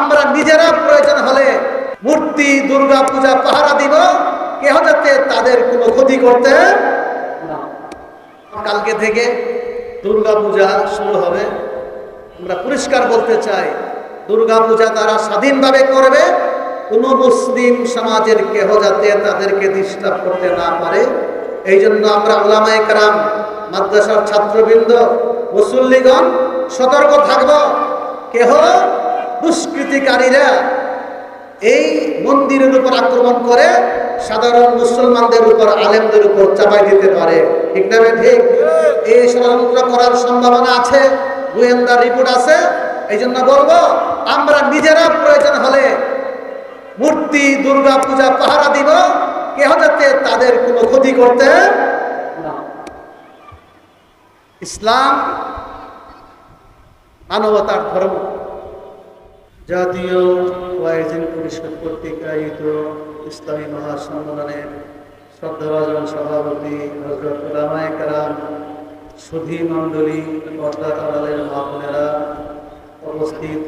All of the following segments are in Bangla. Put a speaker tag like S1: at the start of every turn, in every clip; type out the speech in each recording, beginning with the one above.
S1: আমরা নিজেরা প্রয়োজন হলে মূর্তি, দুর্গা পূজা, পাহারা দিব। কেহ যাতে তাদের কোনো ক্ষতি করতে কালকে থেকে দুর্গা পূজা শুরু হবে। আমরা পরিষ্কার বলতে চাই, দুর্গা পূজা তারা স্বাধীনভাবে করবে। কোনো মুসলিম সমাজের কেহ যাতে তাদেরকে ডিস্টার্ব করতে না পারে। এই জন্য আমরা ওলামাই কারাম, মাদ্রাসার ছাত্রবৃন্দ, মুসল্লিগণ সতর্ক থাকব। কেহ দুষ্কৃতিকারীরা এই মন্দিরের উপর আক্রমণ করে সাধারণ মুসলমানদের উপর, আলেমদের উপর চাপাই দিতে পারে। ঠিক না ঠিক? এই ষড়যন্ত্র করার সম্ভাবনা আছে, গোয়েন্দার রিপোর্ট আছে। এই জন্য বলব, আমরা নিজেরা প্রয়োজন হলে মূর্তি, দুর্গা পূজা, পাহারা দিব। কেহ যাতে তাদের কোনো ক্ষতি করতে ইসলাম মানবতার ধর্ম। জাতীয় ওয়াইজিন পরিষদ কর্তৃক আয়োজিত ইসলামী মহাসম্মেলনের শ্রদ্ধাভাজন সভাপতি হজরত উলামায়ে কারাম, সুধী মণ্ডলী পর্দা কালালের মহাপনেরা উপস্থিত।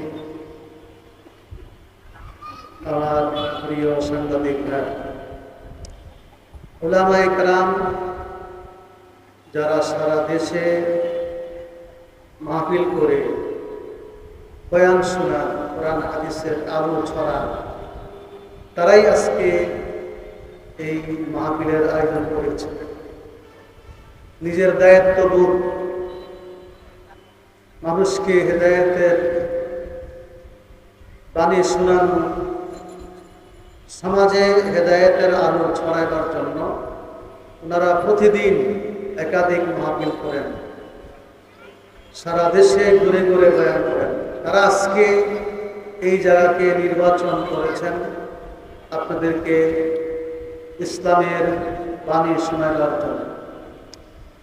S1: আমার প্রিয় সাংবাদিকরা, উলামায়ে কারাম যারা সারা দেশে মাহফিল করে বয়ান শোনা কোরআন, হাদিসের আলো ছড়া। তারাই আজকে এই মাহফিলের আয়োজন করেছে। নিজের দায়িত্ববোধ মানুষকে হেদায়তের বাণী শোনানো, সমাজে হেদায়তের আলো ছড়াইবার জন্য ওনারা প্রতিদিন একাধিক মাহফিল করেন। সারা দেশে ঘুরে ঘুরে বয়ান করেন। তারা আজকে এই জায়গাকে নির্বাচন করেছেন, আপনাদেরকে ইসলামের বাণী শোনাবার জন্য।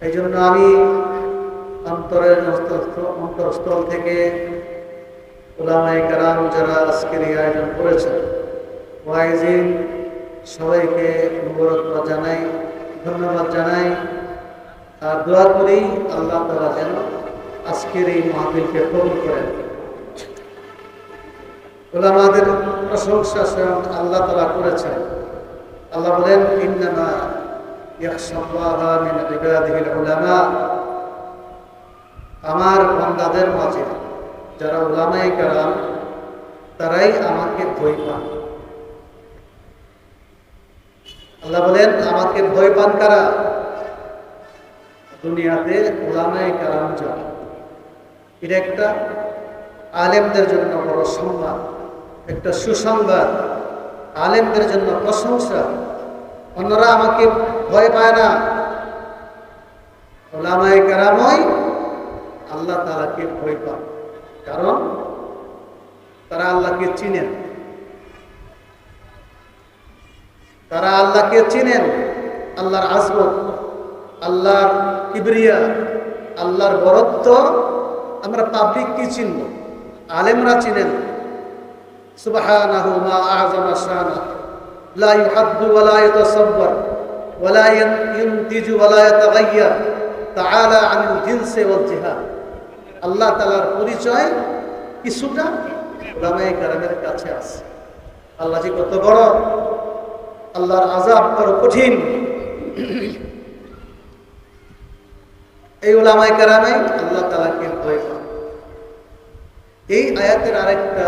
S1: এই জন্য আমি অন্তরের অন্তরস্থল থেকে ওলামাই কারাম যারা আজকের এই আয়োজন করেছেন, ওয়াইজিন সবাইকে মুবারকবাদ জানাই, ধন্যবাদ জানাই। আর দোয়া করি আল্লাহ তারা যেন আজকের এই মাহফিলকে কবুল করেন। ওলামাদের প্রশংসা স্বয়ং আল্লাহ তালা করেছেন। আল্লাহ বলেন, ইন্নামা আমার বান্দাদের মাঝে যারা উলামায়ে কেরাম, তারাই আমাকে ভয় পান। আল্লাহ বলেন, আমাকে ভয় পান কারা? দুনিয়াতে ওলামায়ে কেরাম যারা, এটা একটা আলেমদের জন্য বড় সংবাদ একটা সুসংবাদ আলেমদের জন্য প্রশংসা। অন্যরা আমাকে ভয় পায় না। ওলামায়ে কেরামই আল্লাহ তালাকে ভয় পান। কারণ তারা আল্লাহকে চিনেন। তারা আল্লাহকে চিনেন। আল্লাহর আজমত, আল্লাহর কিবরিয়া, আল্লাহর বরত্ব আমরা পাবলিক কি চিনব। আলেমরা চিনেন। সুবহানাহু মা আযমা শানা। লা ইউহাদ্দু ওয়া লা ইয়াতাসাব্বার ওয়া লা ইনতিজু ওয়া লা ইয়াতাগায়্যার তাআলা আনিল জিনসি ওয়াল জিহাদ। আল্লাহ তাআলার পরিচয় কিছুটা উলামায়ে কেরামের কাছে আছে। আল্লাহ যে কত বড়, আল্লাহর আযাব বড় কঠিন। এই ওলামায় কারামাই আল্লাহ ভয় পান। এই আয়াতের আরেকটা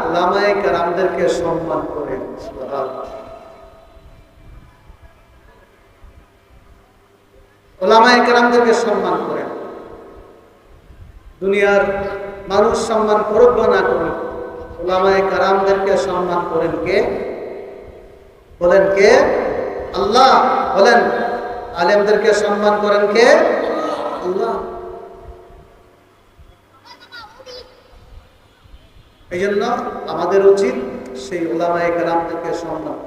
S1: উলামায়ে কেরামদেরকে সম্মান সুবহানাল্লাহ ওলামায়ে সম্মান করেন দুনিয়ার মানুষ সম্মান করুক বা না করুক ওলামায়ে কেরামদেরকে সম্মান করেন কে? বলেন কে? আল্লাহ। বলেন, আলেমদেরকে সম্মান করেন কে? আল্লাহ। এই জন্য আমাদের উচিত সেই ওলামায়ে গ্রামদেরকে সম্মান।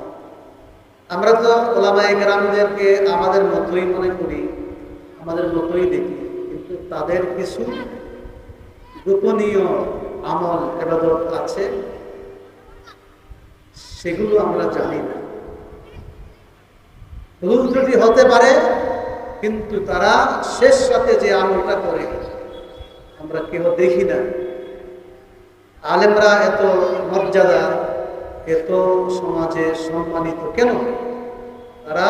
S1: আমরা তো ওলামায়ে গ্রামদেরকে আমাদের মতোই মনে করি, আমাদের মতোই দেখি, কিন্তু তাদের কিছু গোপনীয় আমল এবাদত আছে, সেগুলো আমরা জানি না। ভুল ত্রুটি হতে পারে, কিন্তু তারা শেষ সাথে যে আমলটা করে, আমরা কেউ দেখি না। আলেমরা এত মর্যাদা, এত সমাজে সম্মানিত কেন? তারা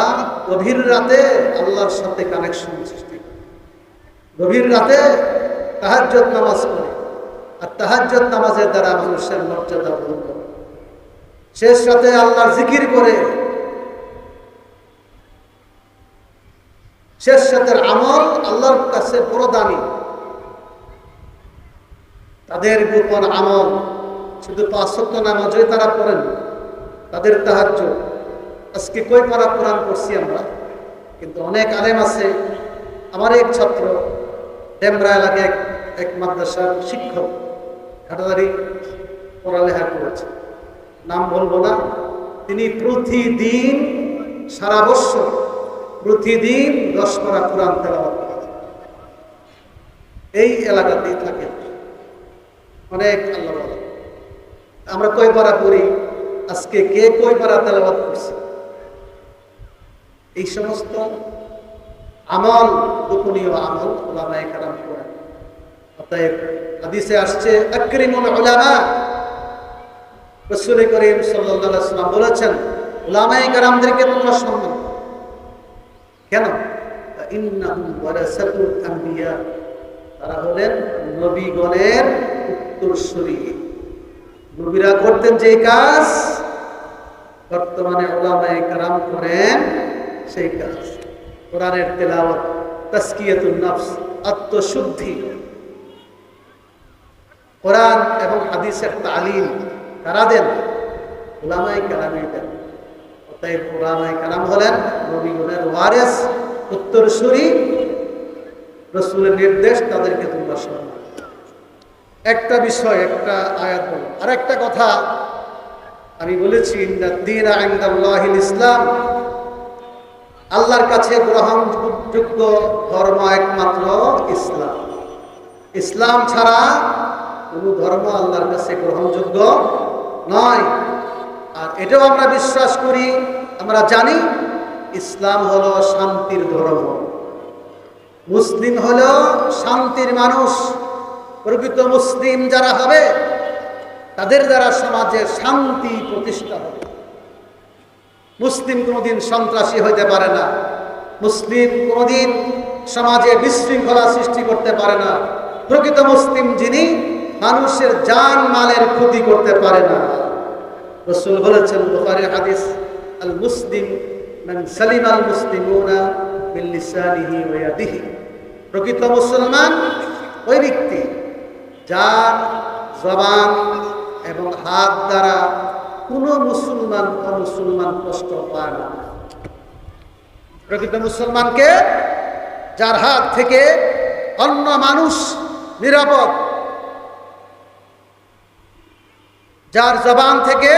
S1: গভীর রাতে আল্লাহর সাথে কানেকশন সৃষ্টি করে। গভীর রাতে তাহাজ্জত নামাজ করে আর তাহাজ্জত নামাজের দ্বারা মানুষের মর্যাদা গ্রহণ করে। শেষ রাতে আল্লাহর জিকির করে। শেষ রাতের আমল আল্লাহর কাছে বড় দামি। তাদের গোপন আমল, শুধু পাঁচ সত্য নামাজই তারা পড়েন তাদের তাহাজ্য। আজকে কই পারা কোরআন পড়ছি আমরা? কিন্তু অনেক আলেম আছে। আমার এক ছাত্র, ডেমরা এলাকায় এক এক মাদ্রাসার শিক্ষক ঘাটাদারি পড়ালেখা করেছে। নাম বলব না। তিনি প্রতিদিন, সারা বৎসর প্রতিদিন দশ পারা কোরআন করেন। এই এলাকাতেই থাকেন। অনেক আল্লাহ আমরা কয় পারা করি আজকে কে কয় পারা তেলাবাদ করছে? এই সমস্ত আমল গোপনীয় আমল ওলামায়ে কারাম করেন। অতএব হাদিসে আসছে রাসূল করিম বলেছেন, ওলামায়ে কারামদেরকে তোমরা সম্মান কেন? তারা হলেন নবীগণের উত্তরসূরি নবীরা করতেন যে কাজ, বর্তমানে ওলামায়ে কারাম করেন সেই কাজ। কোরআনের তেলাওয়াত তাসকিয়াতুন নফস, আত্মশুদ্ধি। কোরআন এবং হাদিসের তালিম কারা দেন? ওলামায়ে কারামই দেন। অতএব ওলামায়ে কারাম হলেন নবীগণের ওয়ারেস, উত্তরসূরি। রসুলের নির্দেশ তাদেরকে তোমরা সম্মান একটা বিষয়, একটা আয়াত বলো আর একটা কথা আমি বলেছি ইসলাম। আল্লাহর কাছে গ্রহণযোগ্য ধর্ম একমাত্র ইসলাম। ইসলাম ছাড়া কোনো ধর্ম আল্লাহর কাছে গ্রহণযোগ্য নয়। আর এটাও আমরা বিশ্বাস করি, আমরা জানি, ইসলাম হলো শান্তির ধর্ম। মুসলিম হলো শান্তির মানুষ। প্রকৃত মুসলিম যারা হবে, তাদের দ্বারা সমাজে শান্তি প্রতিষ্ঠা হবে। মুসলিম কোনোদিন সন্ত্রাসী হইতে পারে না। মুসলিম কোনোদিন সমাজে বিশৃঙ্খলা সৃষ্টি করতে পারে না। প্রকৃত মুসলিম যিনি, মানুষের জান মালের ক্ষতি করতে পারে না। রসুল বলেছেন, বুখারী হাদিস, আল মুসলিম সালিম আল ইয়াদিহি। প্রকৃত মুসলমান ওই ব্যক্তি যার জবান এবং হাত দ্বারা কোনো মুসলমান অমুসলমান কষ্ট পায় না। প্রকৃত মুসলমানকে যার হাত থেকে অন্য মানুষ নিরাপদ, যার জবান থেকে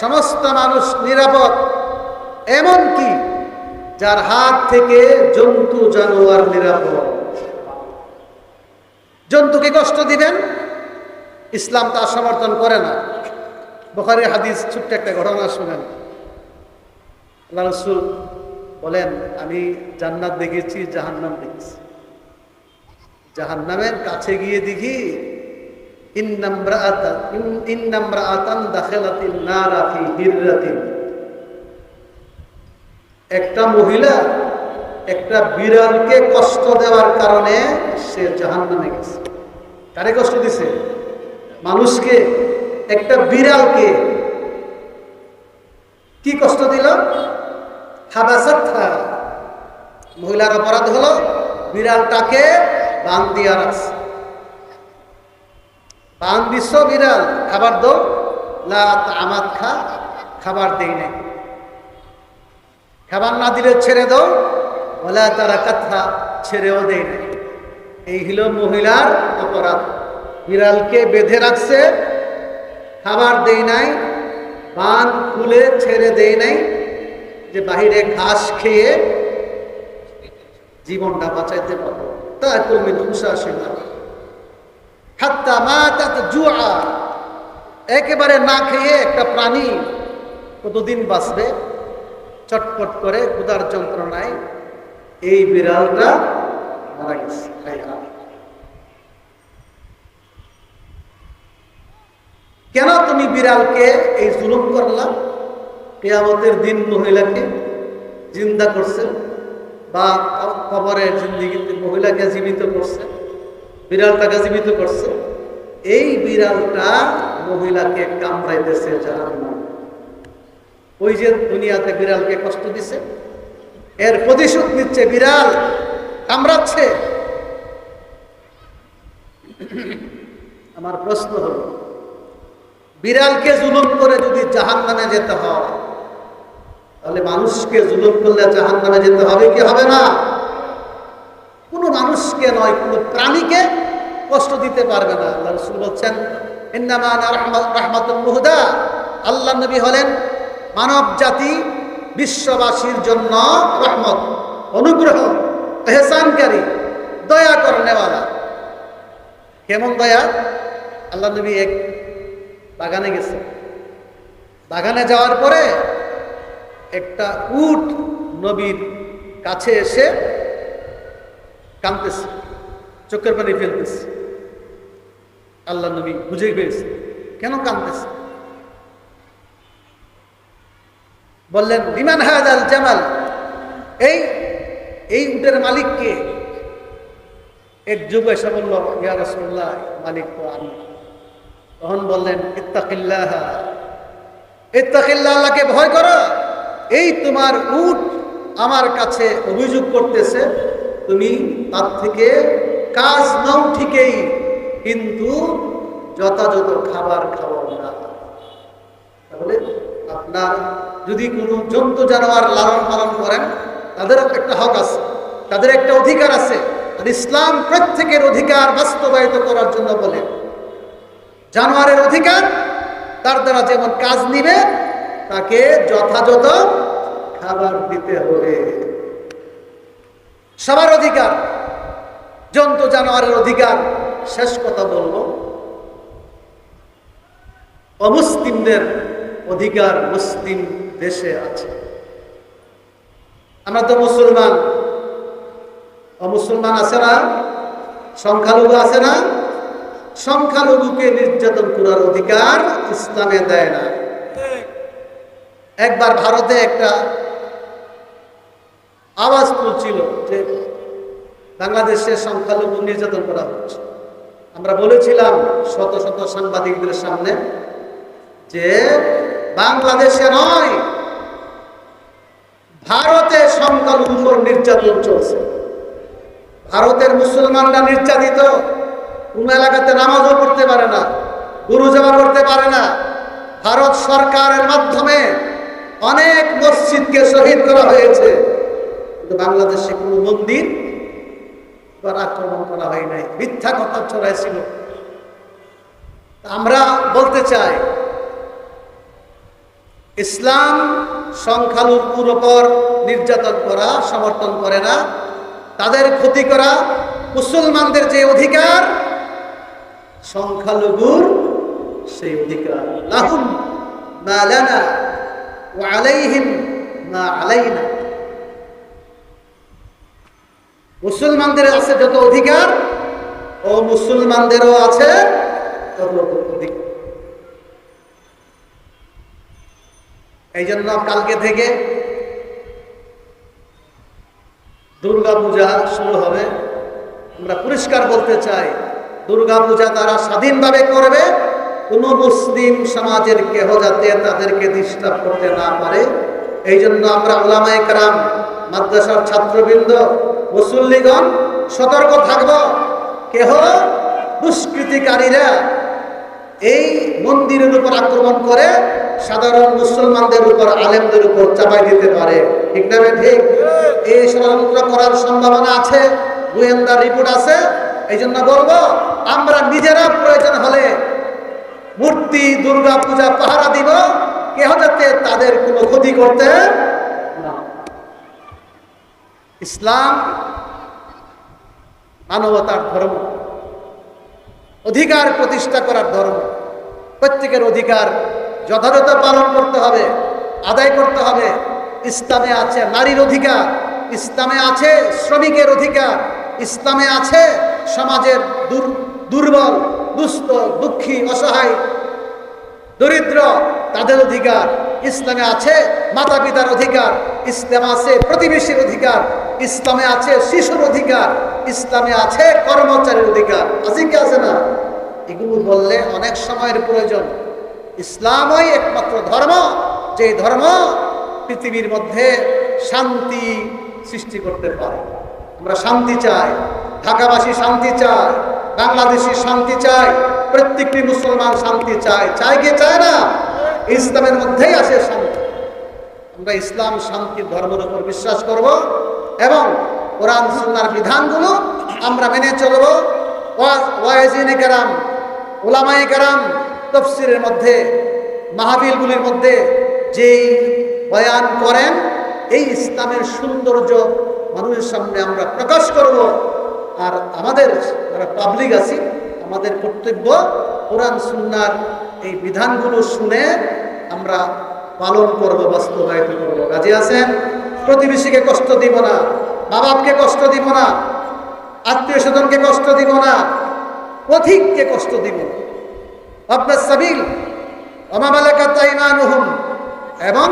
S1: সমস্ত মানুষ নিরাপদ, এমনকি যার হাত থেকে জন্তু জানোয়ার নিরাপদ। জন্তুকে কষ্ট দিবেন, ইসলাম তা সমর্থন করে না। বখারি হাদিস ছোট্ট একটা ঘটনা শুনেন। আল্লাহ রসুল বলেন, আমি জান্নাত দেখেছি, জাহান্নাম দেখেছি। জাহান্নামের কাছে গিয়ে দেখি একটা মহিলা একটা বিড়ালকে কষ্ট দেওয়ার কারণে সে জাহান নামে গেছে। কারে কষ্ট দিছে? মানুষকে, একটা বিড়ালকে। কি কষ্ট দিল? হাবাসাথা মহিলার অপরাধ হলো বিড়ালটাকে বান দিয়া রাখছে বান দিস বিড়াল, খাবার দো লাত খা খাবার দেই নাই। খাবার না দিলে ছেড়ে দাও। বলে তারা কথা ছেড়েও দেয় নাই। এই হলো মহিলার অপরাধ। বিড়ালকে বেঁধে রাখছে, খাবার দেই নাই, বান খুলে ছেড়ে দেই নাই, যে বাহিরে ঘাস খেয়ে জীবনটা বাঁচাইতে পারব তা কর্মী খুশা না হাত্তা মা তাত জুয়া। একেবারে না খেয়ে একটা প্রাণী কতদিন বাঁচবে? চটপট করে ক্ষুধার যন্ত্রণায় এই বিড়ালটা মারা গেছে। কেন তুমি বিড়ালকে এই জুলুম করলা? কেয়ামতের দিন মহিলাকে জিন্দা করছে বা কবরের জিন্দিগিতে মহিলাকে জীবিত করছে, বিড়ালটাকে জীবিত করছে। এই বিড়ালটা মহিলাকে কামড়াইতেছে যারা ওই যে দুনিয়াতে বিড়ালকে কষ্ট দিছে এর প্রতিশোধ নিচ্ছে বিড়াল, কামড়াচ্ছে। আমার প্রশ্ন হলো, বিড়ালকে জুলুম করে যদি জাহান নামে যেতে হয়, তাহলে মানুষকে জুলুম করলে জাহান নামে যেতে হবে কি হবে না? কোনো মানুষকে নয়, কোনো প্রাণীকে কষ্ট দিতে পারবে না। আল্লাহ রসুল বলছেন রাহমাতুল মুহদা আল্লাহ নবী হলেন মানব জাতি বিশ্ববাসীর জন্য রহমত, অনুগ্রহ, এহসানকারী, দয়া করনেওয়ালা কেমন দয়া? আল্লাহ নবী এক বাগানে গেছে। বাগানে যাওয়ার পরে একটা উট নবীর কাছে এসে কাঁদতেছে, চোখের পানি ফেলতেছে। আল্লাহ নবী বুঝে পেয়েছে কেন কাঁদতেছে? বললেন, বিমান হায়াল জামাল, এই এই উটের মালিককে এক যুগ এসে বলল, ইয়া রসুল্লাহ মালিক তো আমি। তখন বললেন, ইত্তাকিল্লাহ ইত্তাকিল্লাহ আল্লাহকে ভয় করো। এই তোমার উট আমার কাছে অভিযোগ করতেছে, তুমি তার থেকে কাজ নাও ঠিকই, কিন্তু যথাযথ খাবার খাওয়াও না। তাহলে আপনার যদি কোনো জন্তু জানোয়ার লালন পালন করেন তাদের একটা হক আছে, তাদের একটা অধিকার আছে। আর ইসলাম প্রত্যেকের অধিকার বাস্তবায়িত করার জন্য বলে। জানোয়ারের অধিকার, তার দ্বারা যেমন কাজ নিবে, তাকে যথাযথ খাবার দিতে হবে। সবার অধিকার, জন্তু জানোয়ারের অধিকার, শেষ কথা বলব। অমুসলিমদের অধিকার মুসলিম দেশে আছে। আমরা তো মুসলমান। অমুসলমান আছে না? সংখ্যালঘু আছে না? সংখ্যালঘুকে নির্যাতন করার অধিকার ইসলামে দেয় না। একবার ভারতে একটা আওয়াজ তুলছিল যে বাংলাদেশে সংখ্যালঘু নির্যাতন করা হচ্ছে। আমরা বলেছিলাম শত শত সাংবাদিকদের সামনে যে বাংলাদেশে নয়, ভারতে সংখ্যালঘুর নির্যাতন চলছে। ভারতের মুসলমানরা নির্যাতিত, কোন এলাকাতে নামাজও পড়তে পারে না গুরু জমা করতে পারে না। ভারত সরকারের মাধ্যমে অনেক মসজিদকে শহীদ করা হয়েছে, কিন্তু বাংলাদেশে কোনো মন্দির আক্রমণ করা হয় নাই। মিথ্যা কথা ছড়াইছিল। আমরা বলতে চাই ইসলাম সংখ্যালঘুর উপর নির্যাতন করা, সমর্থন করে না। তাদের ক্ষতি করা মুসলমানদের যে অধিকার, সংখ্যালঘুর সেই অধিকার। লাহুম না লানা ও আলাইহিম না আলাইনা। মুসলমানদের আছে যত অধিকার, ও মুসলমানদেরও আছে তত অধিকার এই জন্য কালকে থেকে দুর্গা পূজা শুরু হবে। আমরা পরিষ্কার বলতে চাই দুর্গা পূজা তারা স্বাধীনভাবে করবে, কোন মুসলিম সমাজের কেহ যাতে তাদেরকে ডিস্টার্ব করতে না পারে। এই জন্য আমরা ওলামায় কারাম, মাদ্রাসার ছাত্রবৃন্দ, মুসল্লিগণ সতর্ক থাকব। কেহ দুষ্কৃতিকারীরা এই মন্দিরের উপর আক্রমণ করে সাধারণ মুসলমানদের উপর, আলেমদের উপর চাপাই দিতে পারে। ঠিক না ঠিক? এই ষড়যন্ত্র করার সম্ভাবনা আছে? গোয়েন্দার রিপোর্ট আছে? এই জন্য বলব, আমরা নিজেরা প্রয়োজন হলে মূর্তি, দুর্গা পূজা, পাহারা দিব। কেহ যাতে তাদের কোনো ক্ষতি করতে ইসলাম মানবতার ধর্ম। অধিকার প্রতিষ্ঠা করার ধর্ম। প্রত্যেকের অধিকার যথাযথ পালন করতে হবে, আদায় করতে হবে। ইসলামে আছে নারীর অধিকার, ইসলামে আছে শ্রমিকের অধিকার, ইসলামে আছে সমাজের দুর্বল, দুস্থ, দুঃখী, অসহায়, দরিদ্র, তাদের অধিকার। ইসলামে আছে মাতা পিতার অধিকার, ইসলাম আছে প্রতিবেশীর অধিকার, ইসলামে আছে শিশুর অধিকার, ইসলামে আছে কর্মচারীর অধিকার। আছে কি আছে না? এগুলো বললে অনেক সময়ের প্রয়োজন। ইসলামই একমাত্র ধর্ম। যে ধর্ম পৃথিবীর মধ্যে শান্তি সৃষ্টি করতে পারে। আমরা শান্তি চাই, ঢাকাবাসী শান্তি চায়, বাংলাদেশি শান্তি চায়, প্রত্যেকটি মুসলমান শান্তি চায়। চায় কি চায় না? ইসলামের মধ্যেই আসে শান্তি। আমরা ইসলাম শান্তির ধর্মের উপর বিশ্বাস করব এবং কোরআন, সুন্নার বিধানগুলো আমরা মেনে চলব। ওয়াইজিনে কেরাম ওলামাই কেরাম তফসিরের মধ্যে মাহাবিলগুলির মধ্যে যেই বয়ান করেন, এই ইসলামের সৌন্দর্য মানুষের সামনে আমরা প্রকাশ করব। আর আমাদের যারা পাবলিক আছি, আমাদের কর্তব্য কোরআন, সুন্নার এই বিধানগুলো শুনে আমরা পালন করব, বাস্তবায়িত করব। কাজে আছেন প্রতিবেশীকে কষ্ট দিব না মা বাপকে কষ্ট দিব না, আত্মীয় স্বজনকে কষ্ট দিব না, পথিককে কষ্ট দিব না। আপনার সাবিল অমামালাকা এবং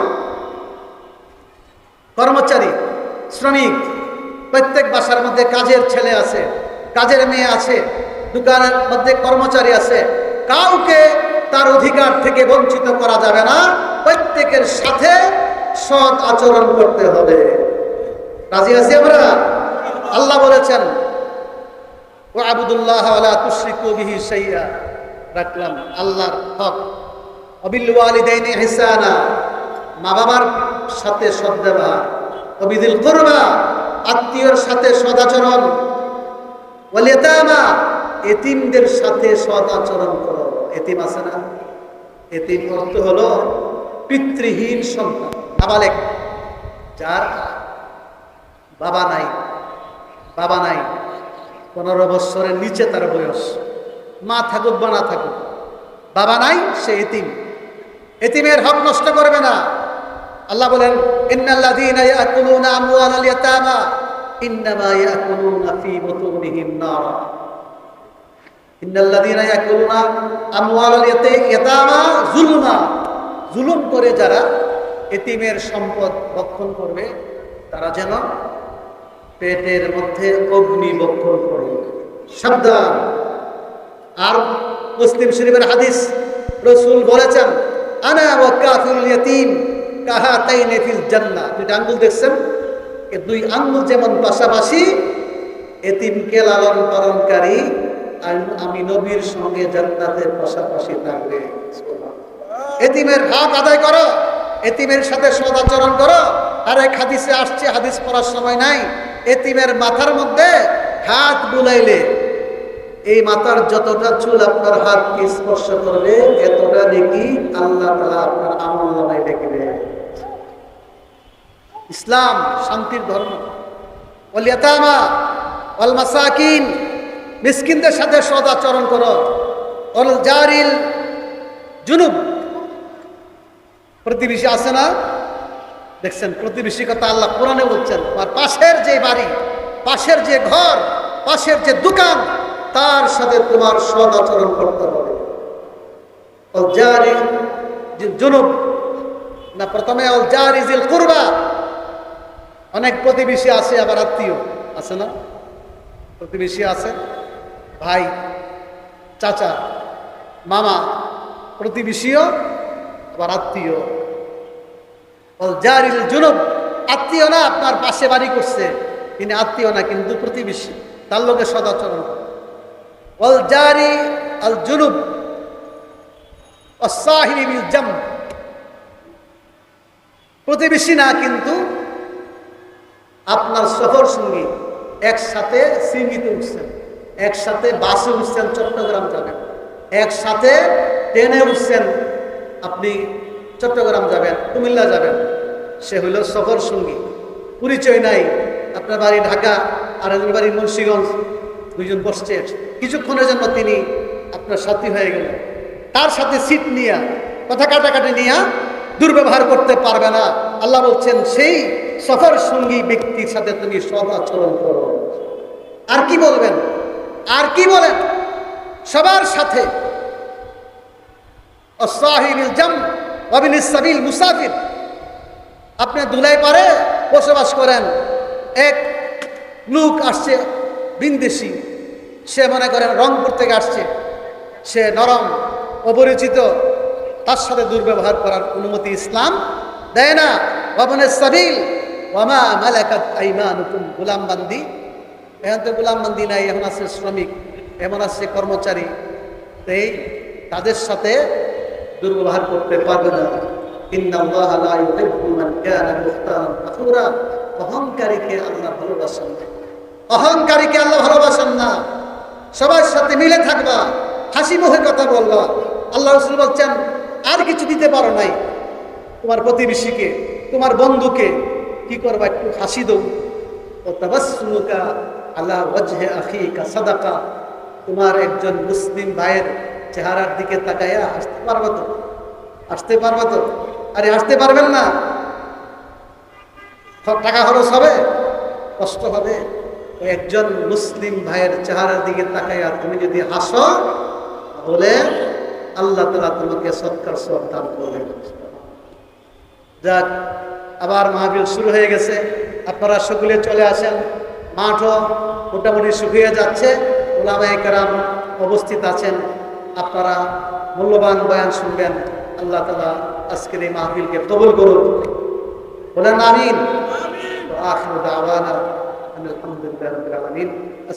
S1: কর্মচারী, শ্রমিক, প্রত্যেক বাসার মধ্যে কাজের ছেলে আছে, কাজের মেয়ে আছে, দোকানের মধ্যে কর্মচারী আছে, কাউকে তার অধিকার থেকে বঞ্চিত করা যাবে না, প্রত্যেকের সাথে সৎ আচরণ করতে হবে। রাজি আছি আমরা? আল্লাহ বলেছেন ও আবুদুল্লাহ আলা তুশ্রিকু বিহি সাইয়া রাখলাম, আল্লাহর হক। অবিল ওয়ালিদাইনি হিসানা মা বাবার সাথে সদ্ব্যবহার। অবিদিল করবা, আত্মীয়র সাথে সদাচরণ। ওয়ালিয়াতামা এতিমদের সাথে সদাচরণ করো। এতিম আছে না? এতিম অর্থ হলো পিতৃহীন সন্তান। নাবালেক। যার বাবা নাই বাবা নাই, পনেরো বৎসরের নিচে তার বয়স। মা থাকুক বা না থাকুক। বাবা নাই, সে এতিম। এতিমের হক নষ্ট করবে না। আল্লাহ বলেন জুলুম করে যারা এতিমের সম্পদ বক্ষণ করবে, তারা যেন পেটের মধ্যে অগ্নি বক্ষণ করে। সাবধান। আর মুসলিম শরীফের হাদিস রসুল বলেছেন, আনা ওয়া কাফিল ইয়াতিম কাহা তাইনে ফিল জান্নাহ। দুইটা আঙ্গুল দেখছেন? এই দুই আঙ্গুল যেমন পাশাপাশি, এতিমকে লালন পালনকারী আমি নবীর সঙ্গে জান্নাতের পাশাপাশি থাকবে। এতিমের হক আদায় করো, এতিমের সাথে সদাচরণ করো। আর এক হাদিসে আসছে, হাদিস পড়ার সময় নাই। এতিমের মাথার মধ্যে হাত বুলাইলে এই মাথার যতটা চুল আপনার হাতকে স্পর্শ করবে, এতটা দেখি আল্লাহ তালা আপনার আমল নামায় দেখবে ইসলাম, শান্তির ধর্ম। অলিয়াতামা অল মাসাকিন, মিসকিনদের সাথে সদাচরণ করো। অল জারিল, জুনুব। প্রতিবেশী আছে না? দেখছেন, প্রতিবেশী কথা আল্লাহ কোরআনে বলছেন পাশের যে বাড়ি, পাশের যে ঘর, পাশের যে দোকান তার সাথে তোমার সদ আচরণ করতে হবে। অল জুনুব, না প্রথমে অল কুরবা, অনেক প্রতিবেশী আছে, আবার আত্মীয় আছে না? প্রতিবেশী আছে, ভাই, চাচা, মামা, প্রতিবেশীও, আবার আত্মীয়। জারিল জুনুব, আত্মীয় না, আপনার পাশে বাড়ি করছে তিনি আত্মীয় না, কিন্তু প্রতিবেশী, তার লোকে সদাচরণ আল প্রতিবেশী না কিন্তু আপনার সফর সঙ্গী একসাথে সিঙ্গিতে উঠছেন, একসাথে বাসে উঠছেন চট্টগ্রাম যাবেন, একসাথে ট্রেনে উঠছেন আপনি চট্টগ্রাম যাবেন, কুমিল্লা যাবেন। সে হইল সফর সঙ্গী। পরিচয় নাই, আপনার বাড়ি ঢাকা, আর বাড়ি মুন্সীগঞ্জ। দুইজন বসছে। কিছুক্ষণের জন্য তিনি আপনার সাথী হয়ে গেলেন। তার সাথে সিট নিয়ে, কথা কাটাকাটি নিয়ে দুর্ব্যবহার করতে পারবে না। আল্লাহ বলছেন, সেই সফর সঙ্গী ব্যক্তির সাথে তুমি সদ আচরণ করো। আর কি বলবেন? আর কি বলেন? সবার সাথে। মুসাফির। আপনি দুলাই পারে বসবাস করেন। এক লোক আসছে বিন্দেশি সে মনে করেন রংপুর থেকে আসছে। সে নরম, অপরিচিত, তার সাথে দুর্ব্যবহার করার অনুমতি ইসলাম দেয় না। বাবনের সাবিল, ওয়ামা মালাকাত আইমানুকুম গোলামবান্দি? এখন তো গোলামবান্দি নাই, এখন আছে শ্রমিক এমন আছে কর্মচারী। এই তাদের সাথে দুর্ব্যবহার করতে পারবে না। অহংকারীকে আল্লাহ ভালোবাসেন না। অহংকারীকে আল্লাহ ভালোবাসেন না। সবার সাথে মিলে থাকবা, হাসি মুখে কথা বলবা। আল্লাহ রসুল বলছেন, আর কিছু দিতে পারো নাই। তোমার প্রতিবেশীকে, তোমার বন্ধুকে কি করবা একটু হাসি দৌ ও তাবাসমুকা আল্লাহ ওয়াজহে আখিকা সাদাকা। তোমার একজন মুসলিম ভাইয়ের চেহারার দিকে তাকাইয়া হাসতে পারবা তো? আসতে পারবা তো? আরে আসতে পারবেন না। সব টাকা খরচ হবে, কষ্ট হবে। একজন মুসলিম ভাইয়ের চেহারার দিকে তাকাইয়া তুমি যদি হাসো বলে আল্লাহ তালা তোমাকে সৎকার সব দান করবেন যাক, আবার মাহবিল শুরু হয়ে গেছে। আপনারা সকলে চলে আসেন। মাঠও মোটামুটি শুকিয়ে যাচ্ছে। ওলামাই উপস্থিত আছেন। আপনারা মূল্যবান বয়ান শুনবেন। আল্লাহ তালা আজকের এই মাহফিলকে কবুল করুন। বলেন আমিন। আখির দাওয়ানা subhanahu wa ta'ala.